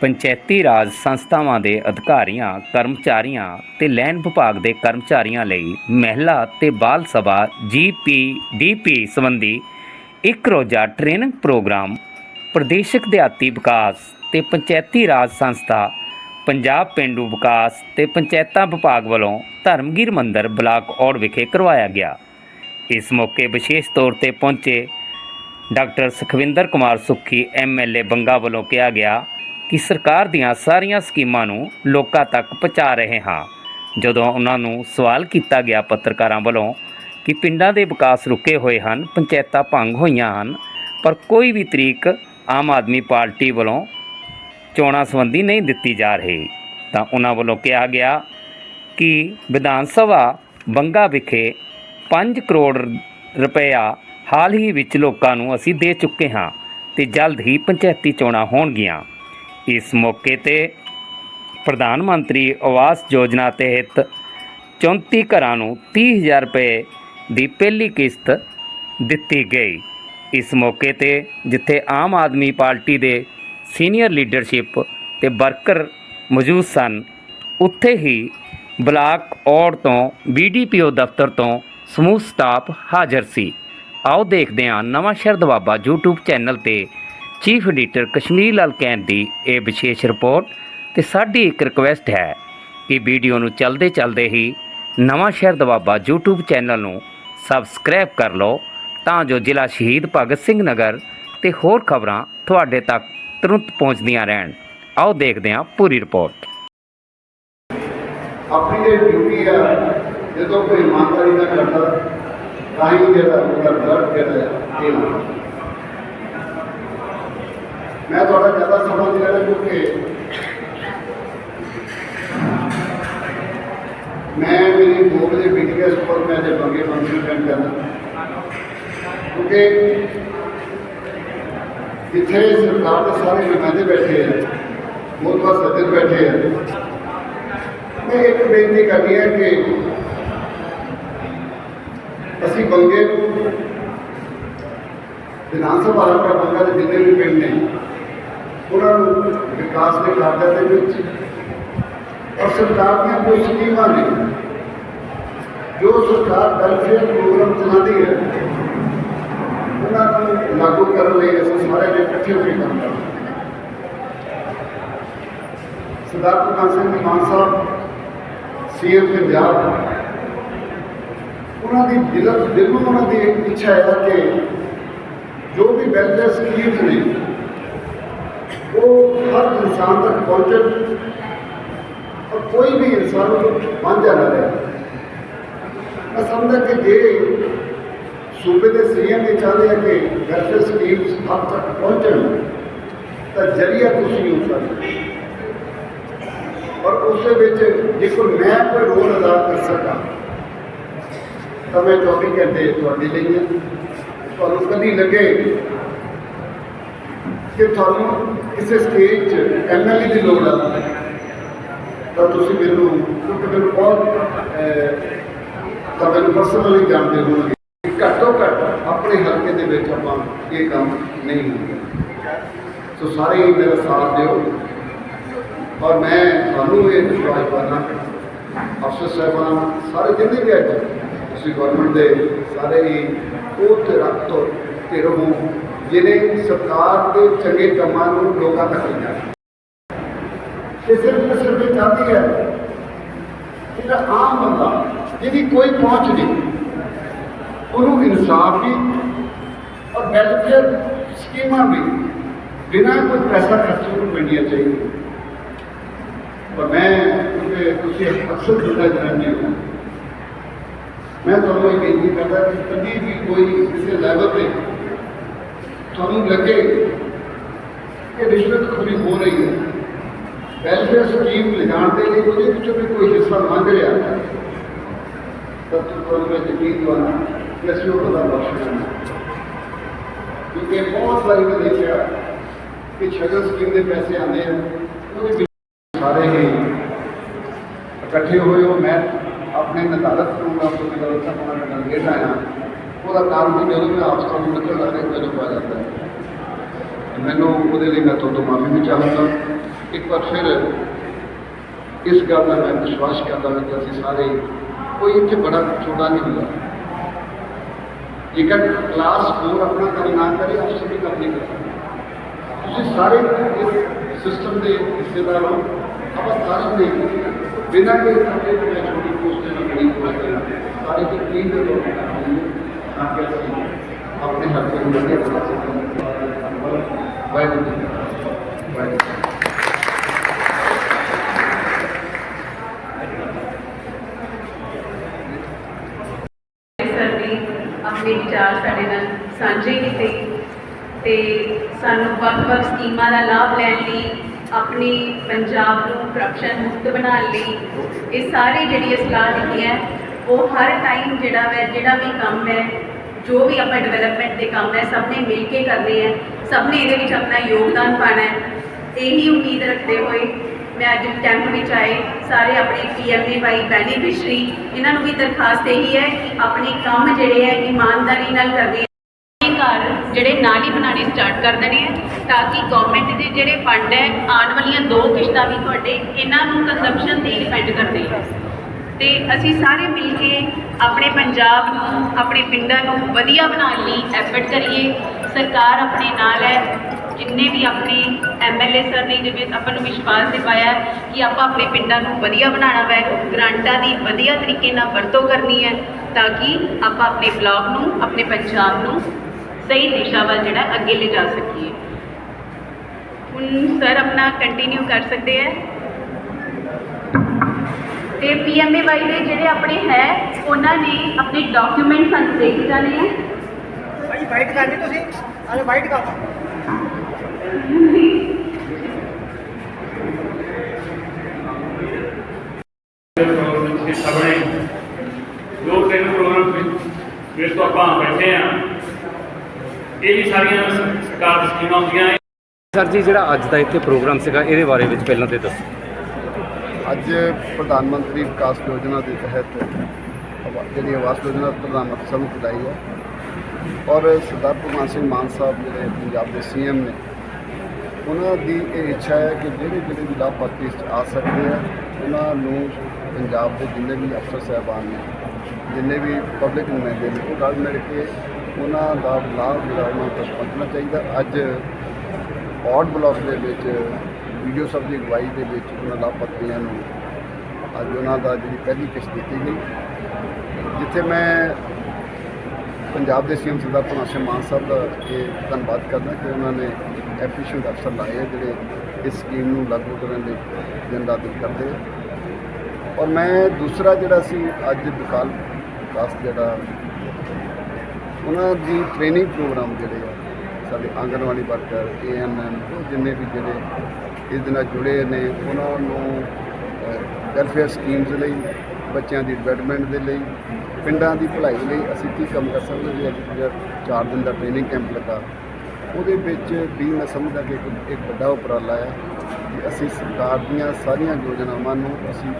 ਪੰਚਾਇਤੀ ਰਾਜ ਸੰਸਥਾਵਾਂ ਦੇ ਅਧਿਕਾਰੀਆਂ, ਕਰਮਚਾਰੀਆਂ ਤੇ ਲੈਣ ਵਿਭਾਗ ਦੇ ਕਰਮਚਾਰੀਆਂ ਲਈ ਮਹਿਲਾ ਤੇ ਬਾਲ ਸਭਾ ਜੀਪੀਡੀਪੀ ਸੰਬੰਧੀ ਇੱਕ ਰੋਜ਼ਾ ਟ੍ਰੇਨਿੰਗ ਪ੍ਰੋਗਰਾਮ ਪ੍ਰਦੇਸ਼ਕ ਦਿਹਾਤੀ ਵਿਕਾਸ ਤੇ ਪੰਚਾਇਤੀ ਰਾਜ ਸੰਸਥਾ, ਪੰਜਾਬ ਪਿੰਡੂ ਵਿਕਾਸ ਤੇ ਪੰਚਾਇਤਾਂ ਵਿਭਾਗ ਵੱਲੋਂ ਧਰਮਗੀਰ ਮੰਦਰ ਬਲਾਕ ਔੜ ਵਿਖੇ ਕਰਵਾਇਆ ਗਿਆ। ਇਸ ਮੌਕੇ ਵਿਸ਼ੇਸ਼ ਤੌਰ ਤੇ ਪਹੁੰਚੇ ਡਾਕਟਰ ਸੁਖਵਿੰਦਰ ਕੁਮਾਰ ਸੁੱਖੀ ਐਮਐਲਏ ਬੰਗਾ ਵੱਲੋਂ ਕਿਹਾ ਗਿਆ ਕਿ ਸਰਕਾਰ ਦੀਆਂ ਸਾਰੀਆਂ ਸਕੀਮਾਂ ਨੂੰ ਲੋਕਾਂ ਤੱਕ ਪਹੁੰਚਾ ਰਹੇ ਹਾਂ। ਜਦੋਂ ਉਹਨਾਂ ਨੂੰ ਸਵਾਲ ਕੀਤਾ ਗਿਆ ਪੱਤਰਕਾਰਾਂ ਵੱਲੋਂ ਕਿ ਪਿੰਡਾਂ ਦੇ ਵਿਕਾਸ ਰੁਕੇ ਹੋਏ ਹਨ, ਪੰਚਾਇਤਾਂ ਭੰਗ ਹੋਈਆਂ ਹਨ, ਪਰ ਕੋਈ ਵੀ ਤਰੀਕ ਆਮ ਆਦਮੀ ਪਾਰਟੀ ਵੱਲੋਂ ਚੋਣਾਂ ਸੰਬੰਧੀ ਨਹੀਂ ਦਿੱਤੀ ਜਾ ਰਹੀ, ਤਾਂ ਉਹਨਾਂ ਵੱਲੋਂ ਕਿਹਾ ਗਿਆ ਕਿ ਵਿਧਾਨ ਸਭਾ ਬੰਗਾ ਵਿਖੇ 5 ਕਰੋੜ ਰੁਪਇਆ ਹਾਲ ਹੀ ਵਿੱਚ ਲੋਕਾਂ ਨੂੰ ਅਸੀਂ ਦੇ ਚੁੱਕੇ ਹਾਂ ਤੇ ਜਲਦ ਹੀ ਪੰਚਾਇਤੀ ਚੋਣਾਂ ਹੋਣਗੀਆਂ। ਇਸ ਮੌਕੇ ਤੇ ਪ੍ਰਧਾਨ ਮੰਤਰੀ ਆਵਾਸ ਯੋਜਨਾ ਤਹਿਤ 34 ਘਰਾਂ ਨੂੰ 30000 ਰੁਪਏ ਦੀ ਪਹਿਲੀ ਕਿਸ਼ਤ ਦਿੱਤੀ ਗਈ। ਇਸ ਮੌਕੇ ਤੇ ਜਿੱਥੇ ਆਮ ਆਦਮੀ ਪਾਰਟੀ ਦੇ ਸੀਨੀਅਰ ਲੀਡਰਸ਼ਿਪ ਤੇ ਵਰਕਰ ਮੌਜੂਦ ਸਨ, ਉੱਥੇ ਹੀ ਬਲਾਕ ਔੜ ਤੋਂ ਬੀਡੀਪੀਓ ਦਫ਼ਤਰ ਤੋਂ ਸਮੂਹ ਸਟਾਫ ਹਾਜ਼ਰ ਸੀ। ਆਓ ਦੇਖਦੇ ਹਾਂ ਨਵਾਂ ਸ਼ਹਿਰ ਦਵਾਬਾ YouTube ਚੈਨਲ ਤੇ ਚੀਫ ਐਡੀਟਰ ਕਸ਼ਮੀਰ ਲਾਲ ਕੈਨ ਦੀ ਇਹ ਵਿਸ਼ੇਸ਼ ਰਿਪੋਰਟ ਤੇ ਸਾਡੀ ਇੱਕ ਰਿਕੁਐਸਟ ਹੈ ਕਿ ਵੀਡੀਓ ਨੂੰ ਚੱਲਦੇ ਚਲਦੇ ਹੀ ਨਵਾਂ ਸ਼ਹਿਰ ਦਵਾਬਾ YouTube ਚੈਨਲ ਨੂੰ ਸਬਸਕ੍ਰਾਈਬ ਕਰ ਲਓ ਤਾਂ ਜੋ ਜ਼ਿਲ੍ਹਾ ਸ਼ਹੀਦ ਭਗਤ ਸਿੰਘ ਨਗਰ ਤੇ ਹੋਰ ਖਬਰਾਂ ਤੁਹਾਡੇ ਤੱਕ ਤੁਰੰਤ ਪਹੁੰਚਦੀਆਂ ਰਹਿਣ। ਆਓ ਦੇਖਦੇ ਹਾਂ ਪੂਰੀ ਰਿਪੋਰਟ। ਆਪਣੀ ਇਹ ਡਿਊਟੀ ਆ, ਜਦੋਂ ਕੋਈ ਇਮਾਨਦਾਰੀ ਨਾਲ ਕਰਦਾ ਤਾਂ ਹੀ ਜਿਹੜਾ ਉਹਦਾ ਜਿਹੜਾ ਇਹ ਮੈਂ ਤੁਹਾਡਾ ਜ਼ਿਆਦਾ ਸਮਾਂ ਨਹੀਂ ਲੈਣਾ ਕਿਉਂਕਿ ਮੈਂ ਮੇਰੀ ਦੋ ਵਜੇ ਮੀਟਿੰਗ ਹੈ ਮੈਂ ਤੇ ਬੰਗੇ ਫੰਕਸ਼ਨ ਅਟੈਂਡ ਕਰਨਾ। ਕਿਉਂਕਿ ਜਿੱਥੇ ਸਰਕਾਰ ਦੇ ਸਾਰੇ ਨੁਮਾਇੰਦੇ ਬੈਠੇ ਆ, ਬਹੁਤ ਵਾਰ ਸੱਜਣ ਬੈਠੇ ਆ, ਮੈਂ ਇੱਕ ਬੇਨਤੀ ਕਰਨੀ ਹੈ ਕਿ ਅਸੀਂ ਬੰਗੇ ਨੂੰ ਵਿਧਾਨ ਸਭਾ ਹਲਕਾ ਬੰਗਾ ਦੇ ਜਿੰਨੇ ਵੀ ਪਿੰਡ ਨੇ ਉਹਨਾਂ ਨੂੰ ਵਿਕਾਸ ਦੇ ਕਾਰਜਾਂ ਦੇ ਵਿੱਚ ਔਰ ਸਰਕਾਰ ਦੀਆਂ ਕੋਈ ਸਕੀਮਾਂ ਨੇ ਜੋ ਸਰਕਾਰ ਵੈਲਫੇਅਰ ਪ੍ਰੋਗਰਾਮ ਚਲਾਉਂਦੀ ਹੈ, ਉਹਨਾਂ ਨੂੰ ਲਾਗੂ ਕਰਨ ਲਈ ਅਸੀਂ ਸਾਰੇ ਨੇ ਇਕੱਠੇ ਹੋ ਕੇ ਕੰਮ ਕਰਨਾ। ਸਰਦਾਰ ਭਗਵੰਤ ਸਿੰਘ ਮਾਨ ਸਾਹਿਬ, ਸੀਐਮ ਪੰਜਾਬ, ਉਹਨਾਂ ਦੀ ਦਿਲ ਦਿਲੋਂ ਉਹਨਾਂ ਦੀ ਇੱਛਾ ਹੈ ਕਿ ਜੋ ਵੀ ਵੈਲਫੇਅਰ ਸਕੀਮਸ ਨੇ ਉਹ ਹਰ ਇਨਸਾਨ ਤੱਕ ਪਹੁੰਚਣ ਔਰ ਕੋਈ ਵੀ ਇਨਸਾਨ ਨੂੰ ਵਾਂਝਾ ਨਾ ਰਹੇ। ਮੈਂ ਸਮਝਦਾ ਕਿ ਜੇ ਸੂਬੇ ਦੇ ਸੀਐਮ ਇਹ ਚਾਹੁੰਦੇ ਆ ਕਿ ਵੈਲਫੇਅਰ ਸਕੀਮਸ ਹਰ ਤੱਕ ਪਹੁੰਚਣ, ਤਾਂ ਜਰੀਆ ਤੁਸੀਂ ਹੋ ਸਕਦੇ ਔਰ ਉਸ ਦੇ ਵਿੱਚ ਜੇ ਕੋਈ ਮੈਂ ਕੋਈ ਰੋਲ ਅਦਾ ਕਰ ਸਕਾਂ ਤਾਂ ਮੈਂ 24 ਘੰਟੇ ਤੁਹਾਡੇ ਲਈ ਹਾਂ ਤੁਹਾਨੂੰ ਕਦੀ ਲੱਗੇ ਕਿ ਤੁਹਾਨੂੰ ਕਿਸੇ ਸਟੇਜ 'ਚ ਐਮਐਲਏ ਦੀ ਲੋੜ ਆ, ਤਾਂ ਤੁਸੀਂ ਮੈਨੂੰ ਕਿਉਂਕਿ ਮੈਨੂੰ ਬਹੁਤ ਤਾਂ ਮੈਨੂੰ ਪਰਸਨਲੀ ਜਾਣਦੇ ਹੋਣਗੇ ਘੱਟੋ ਘੱਟ ਆਪਣੇ ਹਲਕੇ ਦੇ ਵਿੱਚ ਆਪਾਂ ਇਹ ਕੰਮ ਨਹੀਂ ਹੁੰਦਾ। ਸੋ ਸਾਰੇ ਹੀ ਮੇਰਾ ਸਾਥ ਦਿਓ। ਔਰ ਮੈਂ ਤੁਹਾਨੂੰ ਇਹ ਵਿਸ਼ਵਾਸ ਕਰਨਾ ਅਫਸਰ ਸਾਹਿਬਾਨ, ਸਾਰੇ ਜਿੰਨੇ ਵੀ ਅੱਜ ਤੁਸੀਂ ਗਵਰਨਮੈਂਟ ਦੇ ਸਾਰੇ ਹੀ ਉਹ ਤੇ ਰੱਖ ਤੋ ਤੇ ਰਹੋ। ਜਿਹਨੇ ਸਰਕਾਰ ਦੇ ਚੰਗੇ ਕੰਮਾਂ ਨੂੰ ਲੋਕਾਂ ਤੱਕ ਲਿਜਾਣਾ ਇਹ ਸਿਰਫ ਤੇ ਸਿਰਫ ਇਹ ਚਾਹਤੀ ਹੈ ਜਿਹੜਾ ਆਮ ਬੰਦਾ ਜਿਹਦੀ ਕੋਈ ਪਹੁੰਚ ਨਹੀਂ ਉਹਨੂੰ ਇਨਸਾਫ ਵੀ ਔਰ ਵੈਲਫੇਅਰ ਸਕੀਮਾਂ ਵੀ ਬਿਨਾਂ ਕੋਈ ਪੈਸਾ ਖਰਚੇ ਨੂੰ ਮਿਲਣੀਆਂ ਚਾਹੀਦੀਆਂ ਔਰ ਮੈਂ ਕਿਉਂਕਿ ਤੁਸੀਂ ਅਕਸਰ ਦੁਨੀਆ ਜਾਣਦੇ ਹੋ ਮੈਂ ਤੁਹਾਨੂੰ ਇਹ ਬੇਨਤੀ ਕਰਦਾ ਕਿ ਕਦੀ ਵੀ ਕੋਈ ਕਿਸੇ ਲੈਵਲ ਤੇ ਤੁਹਾਨੂੰ ਲੱਗੇ ਕਿ ਰਿਸ਼ਵਤਖੋਰੀ ਹੋ ਰਹੀ ਹੈ। ਵੈਲਫੇਅਰ ਸਕੀਮ ਲਿਜਾਣ ਦੇ ਲਈ ਉਹਦੇ ਵਿੱਚੋਂ ਵੀ ਕੋਈ ਹਿੱਸਾ ਮੰਗ ਰਿਹਾ ਹੈ ਤਾਂ ਤੁਹਾਨੂੰ ਮੈਂ ਯਕੀਨ ਦਿਵਾਉਣਾ ਕਿ ਅਸੀਂ ਉਹ ਦਾ ਬਖਸ਼ਣਾ ਕਿਉਂਕਿ ਬਹੁਤ ਵਾਰੀ ਮੈਂ ਦੇਖਿਆ ਕਿ ਸ਼ਗਨ ਸਕੀਮ ਦੇ ਪੈਸੇ ਆਉਂਦੇ ਆ, ਉਹਦੇ ਵਿੱਚ ਸਾਰੇ ਹੀ ਇਕੱਠੇ ਹੋਏ ਹੋ। ਮੈਂ ਆਪਣੇ ਨਿਰਧਾਰਤ ਪ੍ਰੋਗਰਾਮ ਤੋਂ ਜਿਹੜਾ ਉੱਥੇ ਆਪਣਾ ਨਾਲ ਲੇਟ ਆਇਆ। ਉਹਦਾ ਕਾਰਨ ਵੀ ਜਦੋਂ ਮੈਂ ਆਪਸ ਨੂੰ ਨਿਕਲ ਲੱਗਦਾ ਮੈਨੂੰ ਪਾ ਜਾਂਦਾ। ਹੈ ਮੈਨੂੰ ਉਹਦੇ ਲਈ ਮੈਂ ਤੁਹਾਡੇ ਤੋਂ ਮਾਫੀ ਵੀ ਚਾਹੁੰਦਾ ਇੱਕ ਵਾਰ ਫਿਰ ਇਸ ਗੱਲ ਦਾ ਮੈਂ ਵਿਸ਼ਵਾਸ ਕਰਦਾ ਹਾਂ ਕਿ ਅਸੀਂ ਸਾਰੇ ਕੋਈ ਇੱਥੇ ਬੜਾ ਛੋਟਾ ਨਹੀਂ ਹੁੰਦਾ। ਜੇਕਰ ਕਲਾਸ ਹੋਰ ਆਪਣਾ ਕੰਮ ਨਾ ਕਰੇ ਅਫਸਰ ਵੀ ਕੰਮ ਨਹੀਂ ਕਰ ਸਕਦਾ ਤੁਸੀਂ ਸਾਰੇ ਇਸ ਸਿਸਟਮ ਦੇ ਹਿੱਸੇਦਾਰ ਹੋ। ਆਪਾਂ ਸਾਰੇ ਨੇ ਬਿਨਾਂ ਕੋਈ ਸਾਡੇ ਤੋਂ ਛੋਟੀ ਪੋਸਟ ਤੇ ਨਾ ਬੜੀ ਪੋਸਟ ਤੇ ਸਾਰੇ ਦੀ ਟੀਮ ਦੇ ਲੋਕ ਕੰਮ ਕਰੀਏ ਤਾਂ ਕਿ ਅਸੀਂ ਆਪਣੇ ਹੱਥ ਨੂੰ ਵਧੀਆ ਬਣਾ ਸਕੀਏ ਵਾਹਿਗੁਰੂ ਜੀ ਵਾਹਿਗੁਰੂ ਨੇ ਆਪਣੇ ਵਿਚਾਰ ਸਾਡੇ ਨਾਲ ਸਾਂਝੇ ਕੀਤੇ ਤੇ ਸਾਨੂੰ ਵੱਖ-ਵੱਖ ਸਕੀਮਾਂ ਦਾ ਲਾਭ ਲੈਣ ਲਈ, ਆਪਣੇ ਪੰਜਾਬ ਨੂੰ ਕਰਪਸ਼ਨ ਮੁਕਤ ਬਣਾਉਣ ਲਈ, ਇਹ ਸਾਰੀ ਜਿਹੜੀ ਸਲਾਹ ਦਿੱਤੀ ਹੈ ਉਹ ਹਰ ਟਾਈਮ ਜਿਹੜਾ ਵੈ, ਜਿਹੜਾ ਵੀ ਕੰਮ ਹੈ, ਜੋ ਵੀ ਆਪਾਂ ਡਿਵੈਲਪਮੈਂਟ ਦੇ ਕੰਮ ਹੈ, ਸਭ ਨੇ ਮਿਲ ਕੇ ਕਰਨੇ ਹੈ। ਸਭ ਨੇ ਇਹਦੇ ਵਿੱਚ ਆਪਣਾ ਯੋਗਦਾਨ ਪਾਣਾ ਹੈ। ਇਹੀ ਉਮੀਦ ਰੱਖਦੇ ਹੋਏ ਮੈਂ ਅੱਜ ਕੈਂਪ ਵਿੱਚ ਆਏ। ਸਾਰੇ ਆਪਣੇ ਪੀਐਮਏਵਾਈ ਬੈਨੀਫਿਸ਼ਰੀ ਇਹਨਾਂ ਨੂੰ ਵੀ ਦਰਖਾਸਤ ਇਹੀ ਹੈ ਕਿ ਆਪਣੇ ਕੰਮ ਜਿਹੜੇ ਹੈ, ਇਮਾਨਦਾਰੀ ਨਾਲ ਕਰਨੇ ਆਪਣੇ ਘਰ ਜਿਹੜੇ ਨਾਲ ਹੀ ਬਣਾਉਣੇ ਸਟਾਰਟ ਕਰ ਦੇਣੇ ਹੈ, ਤਾਂ ਕਿ ਗਵਰਨਮੈਂਟ ਦੇ ਜਿਹੜੇ ਫੰਡ ਹੈ, ਆਉਣ ਵਾਲੀਆਂ ਦੋ ਕਿਸ਼ਤਾਂ ਵੀ ਤੁਹਾਡੇ, ਇਹਨਾਂ ਨੂੰ ਕੰਜ਼ੰਪਸ਼ਨ ਤੇ ਡਿਪੈਂਡ ਕਰਦੇ ਹੈ। ਤੇ ਅਸੀਂ ਸਾਰੇ ਮਿਲ ਕੇ ਆਪਣੇ ਪੰਜਾਬ ਨੂੰ, ਆਪਣੇ ਪਿੰਡਾਂ ਨੂੰ ਵਧੀਆ ਬਣਾਉਣ ਲਈ ਐਫਰਟ ਕਰੀਏ। ਸਰਕਾਰ ਆਪਣੇ ਨਾਲ ਹੈ। ਜਿੰਨੇ ਵੀ ਆਪਣੇ ਐਮਐਲਏ ਸਰ ਨੇ, ਜਿਵੇਂ ਆਪਾਂ ਨੂੰ ਵਿਸ਼ਵਾਸ ਦਿਵਾਇਆ ਕਿ ਆਪਾਂ ਆਪਣੇ ਪਿੰਡਾਂ ਨੂੰ ਵਧੀਆ ਬਣਾਉਣਾ ਵੈ, ਗ੍ਰਾਂਟਾਂ ਦੀ ਵਧੀਆ ਤਰੀਕੇ ਨਾਲ ਵਰਤੋਂ ਕਰਨੀ ਹੈ, ਤਾਂ ਕਿ ਆਪਾਂ ਆਪਣੇ ਬਲਾਕ ਨੂੰ, ਆਪਣੇ ਪੰਜਾਬ ਨੂੰ ਸਹੀ ਦਿਸ਼ਾ ਵੱਲ ਜਿਹੜਾ ਅੱਗੇ ਲੈ ਜਾ ਸਕੀਏ। ਹੁਣ ਸਰ ਆਪਣਾ ਕੰਟੀਨਿਊ ਕਰ ਸਕਦੇ ਹੈ। ਤੇ ਪੀਐਮਏਵਾਈ ਦੇ ਜਿਹੜੇ ਆਪਣੇ ਹੈ ਉਹਨਾਂ ਨੇ ਆਪਣੇ ਡਾਕੂਮੈਂਟ ਸਾਨੂੰ ਦੇ ਕੇ ਜਾਣੇ ਹੈ ਭਾਈ ਵਾਈਟ ਕਰਨੀ ਤੁਸੀਂ ਅਰੇ ਵਾਈਟ ਕਰ ਦੇ ਸਾਹਮਣੇ ਦੋ ਤਿੰਨ ਪ੍ਰੋਗਰਾਮ ਵਿੱਚ ਵਿੱਚ ਤੋਂ ਆਪਾਂ ਬੈਠੇ ਆ ਇਹ ਵੀ ਸਾਰੀਆਂ ਸ- ਸਰਕਾਰ ਦੀ ਸਕੀਮਾਂ ਹੁੰਦੀਆਂ ਨੇ ਸਰ ਜੀ ਜਿਹੜਾ ਅੱਜ ਦਾ ਇੱਥੇ ਪ੍ਰੋਗਰਾਮ ਸੀਗਾ ਇਹਦੇ ਬਾਰੇ ਵਿੱਚ ਪਹਿਲਾਂ ਤੇ ਦੱਸੋ। ਅੱਜ ਪ੍ਰਧਾਨ ਮੰਤਰੀ ਵਿਕਾਸ ਯੋਜਨਾ ਦੇ ਤਹਿਤ ਆਵਾ- ਜਿਹੜੀ ਆਵਾਸ ਯੋਜਨਾ ਪ੍ਰਧਾਨ ਮੰਤਰੀ ਸਾਨੂੰ ਨੇ ਚਲਾਈ ਹੈ। ਔਰ ਸਰਦਾਰ ਭਗਵੰਤ ਸਿੰਘ ਮਾਨ ਸਾਹਿਬ ਜਿਹੜੇ ਪੰਜਾਬ ਦੇ ਸੀਐਮ ਨੇ, ਉਹਨਾਂ ਦੀ ਇਹ ਇੱਛਾ ਹੈ ਕਿ ਜਿਹੜੇ ਜਿਹੜੇ ਵੀ ਲਾਭਪਾਤਰੀ ਇਸ 'ਚ ਆ ਸਕਦੇ ਆ, ਉਹਨਾਂ ਨੂੰ ਪੰਜਾਬ ਦੇ ਜਿੰਨੇ ਵੀ ਅਫਸਰ ਸਾਹਿਬਾਨ ਨੇ, ਜਿੰਨੇ ਵੀ ਪਬਲਿਕ ਨੁਮਾਇੰਦੇ ਨੇ, ਉਹ ਰਲ ਮਿਲ ਕੇ ਉਹਨਾਂ ਦਾ ਲਾਭ ਜਿਹੜਾ ਉਹਨਾਂ ਤੱਕ ਪਹੁੰਚਣਾ ਚਾਹੀਦਾ। ਅੱਜ ਔਡ ਬਲਾਕ ਦੇ ਵਿੱਚ ਵੀਡੀਓ ਸਾਹਿਬ ਦੀ ਅਗਵਾਈ ਦੇ ਵਿੱਚ ਉਹਨਾਂ ਲਾਭਪਾਤਰੀਆਂ ਨੂੰ ਅੱਜ ਉਹਨਾਂ ਦਾ ਜਿਹੜੀ ਪਹਿਲੀ ਕਿਸ਼ਤ ਦਿੱਤੀ ਗਈ। ਜਿੱਥੇ ਮੈਂ ਪੰਜਾਬ ਦੇ ਸੀਐਮ ਸਰਦਾਰ ਭਗਵੰਤ ਸਿੰਘ ਮਾਨ ਸਾਹਿਬ ਦਾ ਇਹ ਧੰਨਵਾਦ ਕਰਦਾ ਕਿ ਉਹਨਾਂ ਨੇ ਐਫੀਸ਼ੀਐਂਟ ਅਫਸਰ ਲਾਏ ਆ, ਜਿਹੜੇ ਇਸ ਸਕੀਮ ਨੂੰ ਲਾਗੂ ਕਰਨ ਲਈ ਦਿਨ ਰਾਤ ਕਰਦੇ ਆ। ਔਰ ਮੈਂ ਦੂਸਰਾ ਜਿਹੜਾ ਸੀ, ਅੱਜ ਵਿਕਾਲ ਵਿਕਾਸ ਜਿਹੜਾ, ਉਹਨਾਂ ਦੀ ਟ੍ਰੇਨਿੰਗ ਪ੍ਰੋਗਰਾਮ ਜਿਹੜੇ ਆ, ਸਾਡੇ ਆਂਗਣਵਾੜੀ ਵਰਕਰ ਏਐਨਐਮ ਉਹ ਜਿੰਨੇ ਵੀ ਜਿਹੜੇ ਇਸ ਦੇ ਨਾਲ ਜੁੜੇ ਨੇ। ਉਹਨਾਂ ਨੂੰ ਵੈਲਫੇਅਰ ਸਕੀਮਸ ਲਈ, ਬੱਚਿਆਂ ਦੀ ਡਿਵੈਲਪਮੈਂਟ ਦੇ ਲਈ, ਪਿੰਡਾਂ ਦੀ ਭਲਾਈ ਲਈ ਅਸੀਂ ਕੀ ਕੰਮ ਕਰ ਸਕਦੇ ਜੀ? ਅੱਜ ਜਿਹੜਾ ਚਾਰ ਦਿਨ ਦਾ ਟ੍ਰੇਨਿੰਗ ਕੈਂਪ ਲੱਗਾ। ਉਹਦੇ ਵਿੱਚ ਵੀ ਮੈਂ ਸਮਝਦਾ ਕਿ ਇੱਕ ਇੱਕ ਵੱਡਾ ਉਪਰਾਲਾ ਹੈ ਕਿ ਅਸੀਂ ਸਰਕਾਰ ਦੀਆਂ ਸਾਰੀਆਂ ਯੋਜਨਾਵਾਂ ਨੂੰ ਅਸੀਂ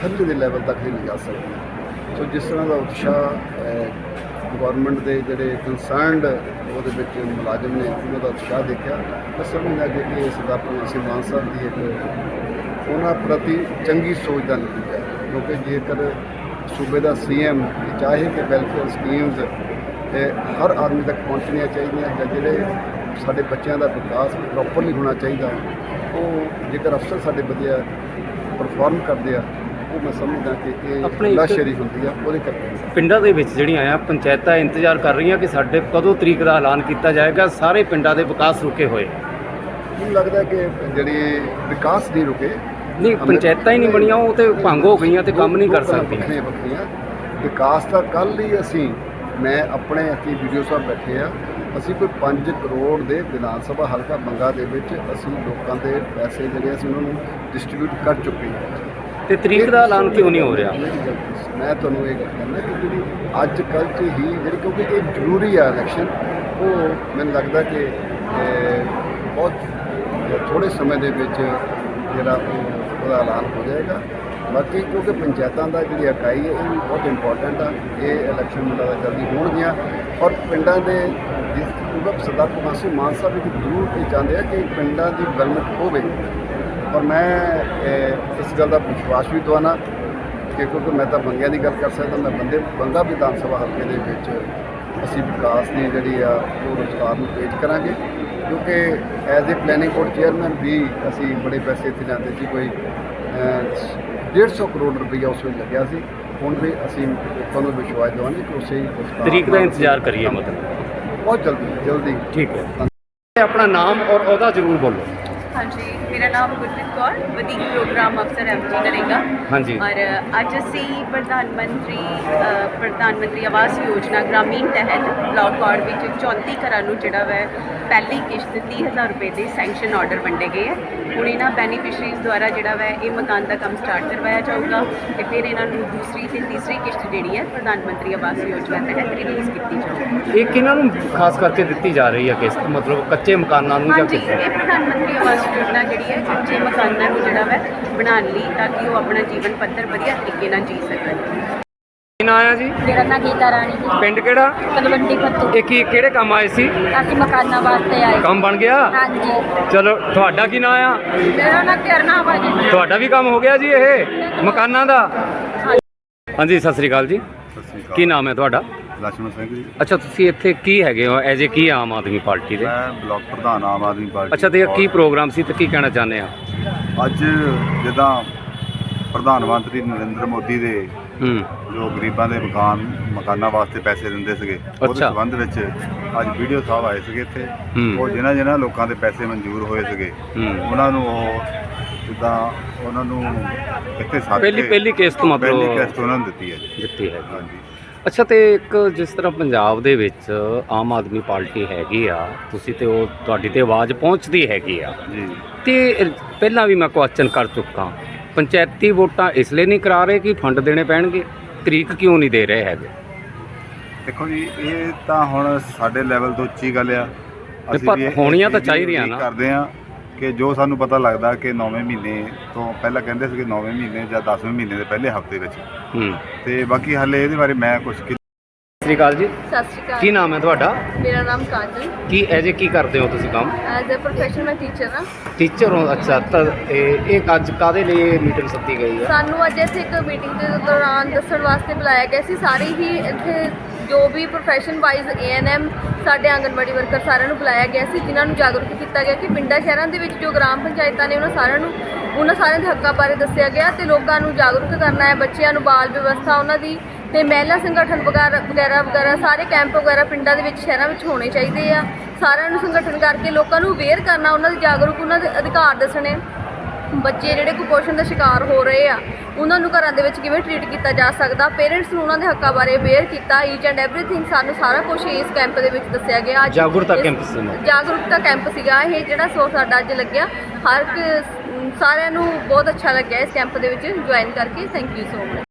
ਥੱਲੇ ਦੇ ਲੈਵਲ ਤੱਕ ਹੀ ਲਿਜਾ ਸਕਦੇ। ਹਾਂ ਸੋ ਜਿਸ ਤਰ੍ਹਾਂ ਦਾ ਉਤਸ਼ਾਹ ਗਵਰਨਮੈਂਟ ਦੇ ਜਿਹੜੇ ਕੰਸਰਨਡ ਉਹਦੇ ਵਿੱਚ ਮੁਲਾਜ਼ਮ ਨੇ ਉਹਨਾਂ ਦਾ ਉਤਸ਼ਾਹ ਦੇਖਿਆ ਤਾਂ ਸਮਝਦਾ ਕਿ ਇਹ ਸਰਦਾਰ ਭਗਵੰਤ ਸਿੰਘ ਮਾਨ ਸਾਹਿਬ ਦੀ ਇੱਕ ਉਹਨਾਂ ਪ੍ਰਤੀ ਚੰਗੀ ਸੋਚ ਦਾ ਨਤੀਜਾ ਕਿਉਂਕਿ ਜੇਕਰ ਸੂਬੇ ਦਾ ਸੀਐਮ ਚਾਹੇ ਕਿ ਵੈਲਫੇਅਰ ਸਕੀਮਸ ਇਹ ਹਰ ਆਦਮੀ ਤੱਕ ਪਹੁੰਚਣੀਆਂ ਚਾਹੀਦੀਆਂ ਜਾਂ ਜਿਹੜੇ ਸਾਡੇ ਬੱਚਿਆਂ ਦਾ ਵਿਕਾਸ ਪ੍ਰੋਪਰਲੀ ਹੋਣਾ ਚਾਹੀਦਾ, ਉਹ ਜੇਕਰ ਅਫਸਰ ਸਾਡੇ ਵਧੀਆ ਪਰਫਾਰਮ ਕਰਦੇ ਆ ਉਹ ਮੈਂ ਸਮਝਦਾ ਕਿ ਇਹ ਆਪਣੇ ਇੱਕ- ਲਾਸ਼ੇਰੀ ਹੁੰਦੀ ਆ ਉਹਦੇ ਕਰਕੇ। ਪਿੰਡਾਂ ਦੇ ਵਿੱਚ ਜਿਹੜੀਆਂ ਆ ਪੰਚਾਇਤਾਂ ਇੰਤਜ਼ਾਰ ਕਰ ਰਹੀਆਂ ਕਿ ਸਾਡੇ ਕਦੋਂ ਤਰੀਕ ਦਾ ਐਲਾਨ ਕੀਤਾ ਜਾਏਗਾ ਸਾਰੇ ਪਿੰਡਾਂ ਦੇ ਵਿਕਾਸ ਰੁਕੇ ਹੋਏ। ਮੈਨੂੰ ਲੱਗਦਾ ਕਿ ਜਿਹੜੀ ਵਿਕਾਸ ਨਹੀਂ ਰੁਕੇ ਨਹੀਂ ਪੰਚਾਇਤਾਂ ਹੀ ਨਹੀਂ ਬਣੀਆਂ ਉਹ ਤੇ ਭੰਗ ਹੋ ਗਈਆਂ ਤੇ ਕੰਮ ਨਹੀਂ ਕਰ ਸਕਦੀਆਂ। ਵੱਖਰੀਆਂ ਵੱਖਰੀਆਂ ਵਿਕਾਸ ਤਾਂ ਕੱਲ ਹੀ ਅਸੀਂ ਮੈਂ ਆਪਣੇ ਇੱਥੇ ਵੀਡੀਓ ਸਾਹਿਬ ਬੈਠੇ ਆ ਅਸੀਂ ਕੋਈ 5 ਕਰੋੜ ਦੇ ਵਿਧਾਨ ਸਭਾ ਹਲਕਾ ਬੰਗਾ ਦੇ ਵਿੱਚ ਅਸੀਂ ਲੋਕਾਂ ਦੇ ਪੈਸੇ ਜਿਹੜੇ ਅਸੀਂ ਉਹਨਾਂ ਨੂੰ ਡਿਸਟ੍ਰੀਬਿਊਟ ਕਰ ਚੁੱਕੇ ਹਾਂ ਤੇ ਤਰੀਕ ਦਾ ਐਲਾਨ ਕਿਉਂ ਨਹੀਂ ਹੋ ਰਿਹਾ? ਮੈਂ ਤੁਹਾਨੂੰ ਇਹ ਗੱਲ ਕਹਿੰਦਾ ਕਿ ਜਿਹੜੀ ਅੱਜ ਕੱਲ੍ਹ 'ਚ ਹੀ ਜਿਹੜੀ ਕਿਉਂਕਿ ਇਹ ਜ਼ਰੂਰੀ ਆ ਇਲੈਕਸ਼ਨ ਉਹ ਮੈਨੂੰ ਲੱਗਦਾ ਕਿ ਬਹੁਤ ਥੋੜੇ ਸਮੇਂ ਦੇ ਵਿੱਚ ਜਿਹੜਾ ਉਹ, ਉਹਦਾ ਐਲਾਨ ਹੋ ਜਾਏਗਾ। ਬਾਕੀ ਕਿਉਂਕਿ ਪੰਚਾਇਤਾਂ ਦਾ ਜਿਹੜੀ ਇਕਾਈ ਹੈ, ਇਹ ਵੀ ਬਹੁਤ ਇੰਪੋਰਟੈਂਟ ਆ। ਇਹ ਇਲੈਕਸ਼ਨ ਮੈਨੂੰ ਲੱਗਦਾ ਜਲਦੀ ਹੋਣਗੀਆਂ। ਔਰ ਪਿੰਡਾਂ ਦੇ ਜਿਸ ਸਰਦਾਰ ਭਗਵੰਤ ਸਿੰਘ ਮਾਨ ਸਾਹਿਬ ਇੱਕ ਜ਼ਰੂਰ ਇਹ ਚਾਹੁੰਦੇ ਆ ਕਿ ਪਿੰਡਾਂ ਦੀ ਡਿਵੈਲਪਮੈਂਟ ਹੋਵੇ। ਔਰ ਮੈਂ ਇਸ ਗੱਲ ਦਾ ਵਿਸ਼ਵਾਸ ਵੀ ਦਵਾਨਾ ਕਿ ਕਿਉਂਕਿ ਮੈਂ ਤਾਂ ਬੰਦਿਆਂ ਦੀ ਗੱਲ ਕਰ ਸਕਦਾ ਮੈਂ ਬੰਦੇ ਬੰਦਾ ਵਿਧਾਨ ਸਭਾ ਹਲਕੇ ਦੇ ਵਿੱਚ ਅਸੀਂ ਵਿਕਾਸ ਦੀ ਜਿਹੜੀ ਆ ਉਹ ਰੁਜ਼ਗਾਰ ਨੂੰ ਤੇਜ਼ ਕਰਾਂਗੇ। ਕਿਉਂਕਿ as a planning board chairman ਵੀ ਅਸੀਂ ਬੜੇ ਪੈਸੇ ਇੱਥੇ ਜਾਂਦੇ ਸੀ ਕੋਈ ਅਹ, 150 ਕਰੋੜ ਰੁਪਈਆ ਉਸ ਵੇਲੇ ਲੱਗਿਆ ਸੀ। ਹੁਣ ਵੀ ਅਸੀਂ ਲੋਕਾਂ ਨੂੰ ਵਿਸ਼ਵਾਸ ਦਵਾਂਗੇ ਕਿ ਉਸੇ ਤਰੀਕ ਦਾ ਇੰਤਜ਼ਾਰ ਕਰੀਏ ਮਤਲਬ। ਬਹੁਤ ਜਲਦੀ ਜਲਦੀ। ਠੀਕ ਹੈ। ਆਪਣਾ ਨਾਮ ਔਰ ਉਹਦਾ ਜ਼ਰੂਰ ਬੋਲੋ। ਹਾਂਜੀ ਮੇਰਾ ਨਾਮ ਗੁਰਪ੍ਰੀਤ ਕੌਰ ਵਧੀਕ ਪ੍ਰੋਗਰਾਮ ਅਫਸਰ ਐਮਟੀ ਨਰੇਗਾ ਹਾਂਜੀ। ਔਰ ਅੱਜ ਅਸੀਂ ਪ੍ਰਧਾਨ ਮੰਤਰੀ ਅ, ਪ੍ਰਧਾਨ ਮੰਤਰੀ ਆਵਾਸ ਯੋਜਨਾ ਗ੍ਰਾਮੀਣ ਤਹਿਤ ਬਲਾਕ ਵਾਰਡ ਵਿੱਚ 34 ਘਰਾਂ ਨੂੰ ਜਿਹੜਾ ਵੈ ਪਹਿਲੀ ਕਿਸ਼ਤ 30000 ਰੁਪਏ ਦੇ ਸੈਂਕਸ਼ਨ ਆਰਡਰ ਵੰਡੇ ਗਏ ਹੈ ਹੁਣ ਇਹਨਾਂ ਬੈਨੀਫੀਸ਼ਰੀਜ਼ ਦੁਆਰਾ ਜਿਹੜਾ ਵੈ ਇਹ ਮਕਾਨ ਦਾ ਕੰਮ ਸਟਾਰਟ ਕਰਵਾਇਆ ਜਾਊਗਾ ਤੇ ਫਿਰ ਇਹਨਾਂ ਨੂੰ ਦੂਸਰੀ ਤੇ ਤੀਸਰੀ ਕਿਸ਼ਤ ਜਿਹੜੀ ਹੈ ਪ੍ਰਧਾਨ ਮੰਤਰੀ ਆਵਾਸ ਯੋਜਨਾ ਤਹਿਤ ਰਿਲੀਜ਼ ਕੀਤੀ ਜਾਊਗੀ। ਇਹ ਕਿਹਨਾਂ ਨੂੰ ਖਾਸ ਕਰਕੇ ਦਿੱਤੀ ਜਾ ਰਹੀ ਹੈ ਕਿਸ਼ਤ? ਮਤਲਬ ਕੱਚੇ ਮਕਾਨਾਂ ਨੂੰ ਜਾਂ ਹਾਂਜੀ ਕਿਸ ਇਹ ਪ੍ਰਧਾਨ ਮੰਤਰੀ ਆਵਾਸ ਯੋਜਨਾ ਜਿਹੜੀ ਹੈ ਕੱਚੇ ਮਕਾਨਾਂ ਨੂੰ ਜਿਹੜਾ ਵੈ ਬਣਾਉਣ ਲਈ ਤਾਂ ਕਿ ਉਹ ਆਪਣਾ ਜੀਵਨ ਪੱਧਰ ਵਧੀਆ ਤਰੀਕੇ ਨਾਲ ਜੀ ਸਕਣ। ਕੀ ਨਾਂ ਜੀ? ਮੇਰਾ ਨਾਂ ਗੀਤਾ ਰਾਣੀ ਜੀ। ਪਿੰਡ ਕਿਹੜਾ? ਤਲਵੰਡੀ ਖੱਤੂ ਇਹ ਕੀ ਕਿਹੜੇ ਕੰਮ ਆਏ ਸੀ? ਅਸੀਂ ਮਕਾਨਾਂ ਵਾਸਤੇ ਆਏ ਕੰਮ ਬਣ ਗਿਆ? ਹਾਂਜੀ। ਚਲੋ ਤੁਹਾਡਾ ਕੀ ਨਾਂ ਆ? ਮੇਰਾ ਨਾਂ ਕਿਰਨਾ ਵਾ ਜੀ। ਤੁਹਾਡਾ ਵੀ ਕੰਮ ਹੋ ਗਿਆ ਜੀ ਇਹ ਮਕਾਨਾਂ ਦਾ? ਹਾਂਜੀ ਸਤਿ ਸ੍ਰੀ ਅਕਾਲ ਜੀ। ਸਤਿ ਸ੍ਰੀ ਅਕਾਲ। ਕੀ ਨਾਮ ਹੈ ਤੁਹਾਡਾ? ਲਛਮਣ ਸਿੰਘ ਜੀ। ਅੱਛਾ ਤੁਸੀਂ ਇੱਥੇ ਕੀ ਹੈਗੇ ਹੋ? As a Ki Aam Aadmi party ਦੇ? ਮੈਂ ਬਲਾਕ ਪ੍ਰਧਾਨ ਆਮ ਆਦਮੀ ਪਾਰਟੀ ਅੱਛਾ ਤੇ ਕੀ ਪ੍ਰੋਗਰਾਮ ਸੀ ਤੇ ਕੀ ਕਹਿਣਾ ਚਾਹੁੰਦੇ ਆ? ਅੱਜ ਜਿੱਦਾਂ ਪ੍ਰਧਾਨ ਮੰਤਰੀ ਨਰਿੰਦਰ ਮੋਦੀ ਦੇ ਹੂੰ। ਜੋ ਗਰੀਬਾਂ ਦੇ ਮਕਾਨ ਮਕਾਨਾਂ ਵਾਸਤੇ ਪੈਸੇ ਦਿੰਦੇ ਸੀਗੇ ਉਹਦੇ ਸੰਬੰਧ ਵਿੱਚ ਅੱਜ ਵੀਡੀਓ ਸਾਹਿਬ ਆਏ ਸੀਗੇ ਇੱਥੇ। ਉਹ ਜਿਨ੍ਹਾਂ ਜਿਨ੍ਹਾਂ ਲੋਕਾਂ ਦੇ ਪੈਸੇ ਮਨਜ਼ੂਰ ਹੋਏ ਸੀਗੇ ਉਹਨਾਂ ਨੂੰ ਉਹ ਜਿੱਦਾਂ ਉਹਨਾਂ ਨੂੰ ਇੱਥੇ ਸਾਥ ਪਹਿਲੀ ਪਹਿਲੀ ਕਿਸ਼ਤ ਮਤਲਬ ਪਹਿਲੀ ਕਿਸ਼ਤ ਉਹਨਾਂ ਨੂੰ ਦਿੱਤੀ ਹੈ ਦਿੱਤੀ ਹੈਗੀ ਹਾਂਜੀ। ਅੱਛਾ ਤੇ ਇੱਕ ਜਿਸ ਤਰ੍ਹਾਂ ਪੰਜਾਬ ਦੇ ਵਿੱਚ ਆਮ ਆਦਮੀ ਪਾਰਟੀ ਹੈਗੀ ਆ ਤੁਸੀਂ ਤੇ ਉਹ ਤੁਹਾਡੀ ਤੇ ਆਵਾਜ਼ ਪਹੁੰਚਦੀ ਹੈਗੀ ਆ। ਜੀ। ਤੇ ਪਹਿਲਾਂ ਵੀ ਮੈਂ ਕੁਐਸਚਨ ਕਰ ਚੁੱਕਾ ਪੰਚਾਇਤੀ ਵੋਟਾਂ ਇਸ ਲਈ ਨਹੀਂ ਕਰਾ ਰਹੇ ਕਿ ਫੰਡ ਦੇਣੇ ਪੈਣਗੇ? ਤਰੀਕ ਕਿਉਂ ਨਹੀਂ ਦੇ ਰਹੇ ਹੈਗੇ? ਦੇਖੋ ਜੀ ਇਹ ਤਾਂ ਹੁਣ ਸਾਡੇ ਲੈਵਲ ਤੋਂ ਉੱਚੀ ਗੱਲ ਆ। ਵੀ ਇਹ- ਹੋਣੀਆਂ ਤਾਂ ਇਹਦੀ ਚਾਹੀਦੀਆਂ ਉਡੀਕ ਨਾ। ਕਰਦੇ ਆ ਕਿ ਜੋ ਸਾਨੂੰ ਪਤਾ ਲੱਗਦਾ ਕਿ 9ਵੇਂ ਮਹੀਨੇ ਤੋਂ ਪਹਿਲਾਂ ਕਹਿੰਦੇ ਸੀਗੇ 9ਵੇਂ ਮਹੀਨੇ ਜਾਂ 10ਵੇਂ ਮਹੀਨੇ ਦੇ ਪਹਿਲੇ ਹਫ਼ਤੇ ਵਿੱਚ। ਹੂੰ। ਤੇ ਬਾਕੀ ਹਾਲੇ ਇਹਦੇ ਬਾਰੇ ਮੈਂ ਕੁਝ ਸਤਿ ਸ੍ਰੀ ਅਕਾਲ ਜੀ। ਸਤਿ ਸ਼੍ਰੀ ਅਕਾਲ। ਕੀ ਨਾਮ ਹੈ ਤੁਹਾਡਾ? ਮੇਰਾ ਨਾਮ ਕਾਜਲ। ਕੀ ਐਜ ਕੀ ਕਰਦੇ ਹੋ ਤੁਸੀਂ ਕੰਮ? ਐਜ਼ ਅ ਪ੍ਰੋਫੈਸ਼ਨਲ ਮੈਂ ਟੀਚਰ ਹਾਂ। ਟੀਚਰ ਹੋ ਅੱਛਾ ਤਾਂ ਇਹ ਇਹ ਅੱਜ ਕਾਦੇ ਲਈ ਮੀਟਿੰਗ ਸੱਦੀ ਗਈ ਆ ਸਾਨੂੰ ਅੱਜ ਇੱਥੇ ਇੱਕ ਮੀਟਿੰਗ ਦੇ ਦੌਰਾਨ ਦੱਸਣ ਵਾਸਤੇ ਬੁਲਾਇਆ ਗਿਆ ਸੀ। ਸਾਰੇ ਹੀ ਇੱਥੇ ਜੋ ਵੀ ਪ੍ਰੋਫੈਸ਼ਨ ਵਾਈਜ਼ ਏਐਨਐਮ ਸਾਡੇ ਆਂਗਨਵਾੜੀ ਵਰਕਰ ਸਾਰਿਆਂ ਨੂੰ ਬੁਲਾਇਆ ਗਿਆ ਸੀ, ਜਿਨ੍ਹਾਂ ਨੂੰ ਜਾਗਰੂਕ ਕੀਤਾ ਗਿਆ ਕਿ ਪਿੰਡਾਂ ਸ਼ਹਿਰਾਂ ਦੇ ਵਿੱਚ ਜੋ ਗ੍ਰਾਮ ਪੰਚਾਇਤਾਂ ਨੇ ਉਹਨਾਂ ਸਾਰਿਆਂ ਨੂੰ, ਉਹਨਾਂ ਸਾਰਿਆਂ ਦੇ ਹੱਕਾਂ ਬਾਰੇ ਦੱਸਿਆ ਗਿਆ ਤੇ ਲੋਕਾਂ ਨੂੰ ਜਾਗਰੂਕ ਕਰਨਾ ਹੈ, ਬੱਚਿਆਂ ਨੂੰ ਬਾਲ ਵਿਵਸਥਾ, ਉਹਨਾਂ ਦੀ ਤੇ ਮਹਿਲਾ ਸੰਗਠਨ ਵਗੈਰਾ ਵਗੈਰਾ ਵਗੈਰਾ, ਸਾਰੇ ਕੈਂਪ ਵਗੈਰਾ ਪਿੰਡਾਂ ਦੇ ਵਿੱਚ ਸ਼ਹਿਰਾਂ ਵਿੱਚ ਹੋਣੇ ਚਾਹੀਦੇ ਆ। ਸਾਰਿਆਂ ਨੂੰ ਸੰਗਠਨ ਕਰਕੇ ਲੋਕਾਂ ਨੂੰ ਅਵੇਅਰ ਕਰਨਾ, ਉਹਨਾਂ ਦੇ ਜਾਗਰੂਕ, ਉਹਨਾਂ ਦੇ ਅਧਿਕਾਰ ਦੱਸਣੇ। ਬੱਚੇ ਜਿਹੜੇ ਕੁਪੋਸ਼ਣ ਦਾ ਸ਼ਿਕਾਰ ਹੋ ਰਹੇ ਆ ਉਹਨਾਂ ਨੂੰ ਘਰਾਂ ਦੇ ਵਿੱਚ ਕਿਵੇਂ ਟ੍ਰੀਟ ਕੀਤਾ ਜਾ ਸਕਦਾ? ਪੇਰੈਂਟਸ ਨੂੰ ਉਹਨਾਂ ਦੇ ਹੱਕਾਂ ਬਾਰੇ ਅਵੇਅਰ ਕੀਤਾ ਈਚ ਐਂਡ ਐਵਰੀਥਿੰਗ ਸਾਨੂੰ ਸਾਰਾ ਕੁਝ ਇਸ ਕੈਂਪ ਦੇ ਵਿੱਚ ਦੱਸਿਆ ਗਿਆ। ਅੱਜ ਜਾਗਰੂਕਤਾ ਕੈਂਪ ਸੀ। ਜਾਗਰੂਕਤਾ ਕੈਂਪ ਸੀਗਾ। ਇਹ ਜਿਹੜਾ ਸੋ ਸਾਡਾ ਅੱਜ ਲੱਗਿਆ ਹਰ ਇੱਕ ਸਾਰਿਆਂ ਨੂੰ ਬਹੁਤ ਅੱਛਾ ਲੱਗਿਆ ਇਸ ਕੈਂਪ ਦੇ ਵਿੱਚ ਜੁਆਇਨ ਕਰਕੇ। Thank you so much